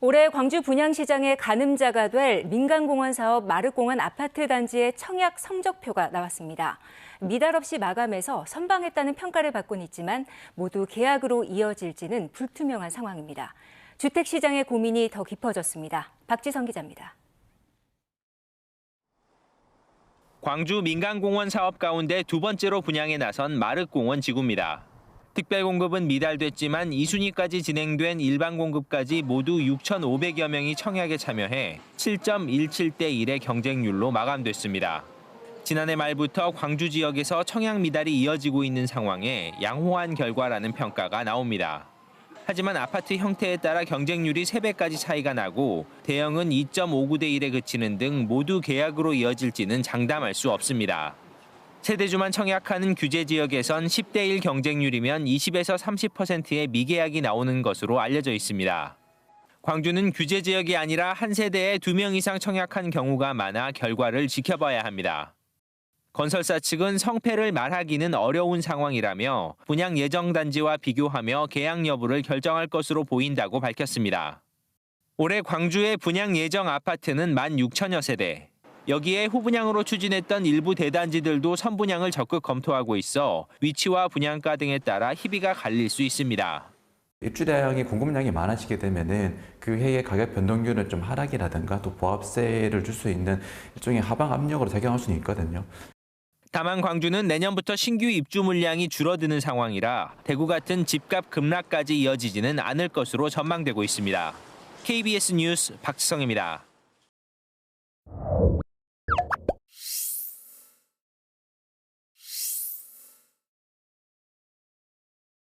올해 광주 분양시장의 가늠자가 될 민간공원 사업 마르공원 아파트 단지의 청약 성적표가 나왔습니다. 미달 없이 마감해서 선방했다는 평가를 받곤 있지만 모두 계약으로 이어질지는 불투명한 상황입니다. 주택시장의 고민이 더 깊어졌습니다. 박지성 기자입니다. 광주 민간공원 사업 가운데 두 번째로 분양에 나선 마륵공원 지구입니다. 특별 공급은 미달됐지만 2순위까지 진행된 일반 공급까지 모두 6,500여 명이 청약에 참여해 7.17대 1의 경쟁률로 마감됐습니다. 지난해 말부터 광주 지역에서 청약 미달이 이어지고 있는 상황에 양호한 결과라는 평가가 나옵니다. 하지만 아파트 형태에 따라 경쟁률이 3배까지 차이가 나고 대형은 2.59대 1에 그치는 등 모두 계약으로 이어질지는 장담할 수 없습니다. 세대주만 청약하는 규제 지역에선 10대 1 경쟁률이면 20에서 30%의 미계약이 나오는 것으로 알려져 있습니다. 광주는 규제 지역이 아니라 한 세대에 2명 이상 청약한 경우가 많아 결과를 지켜봐야 합니다. 건설사 측은 성패를 말하기는 어려운 상황이라며 분양 예정 단지와 비교하며 계약 여부를 결정할 것으로 보인다고 밝혔습니다. 올해 광주의 분양 예정 아파트는 16,000여 세대. 여기에 후분양으로 추진했던 일부 대단지들도 선분양을 적극 검토하고 있어 위치와 분양가 등에 따라 희비가 갈릴 수 있습니다. 입주량이 공급량이 많아지게 되면은 그 해의 가격 변동률은 좀 하락이라든가 또 보합세를 줄 수 있는 일종의 하방 압력으로 작용할 수는 있거든요. 다만 광주는 내년부터 신규 입주 물량이 줄어드는 상황이라 대구 같은 집값 급락까지 이어지지는 않을 것으로 전망되고 있습니다. KBS 뉴스 박지성입니다.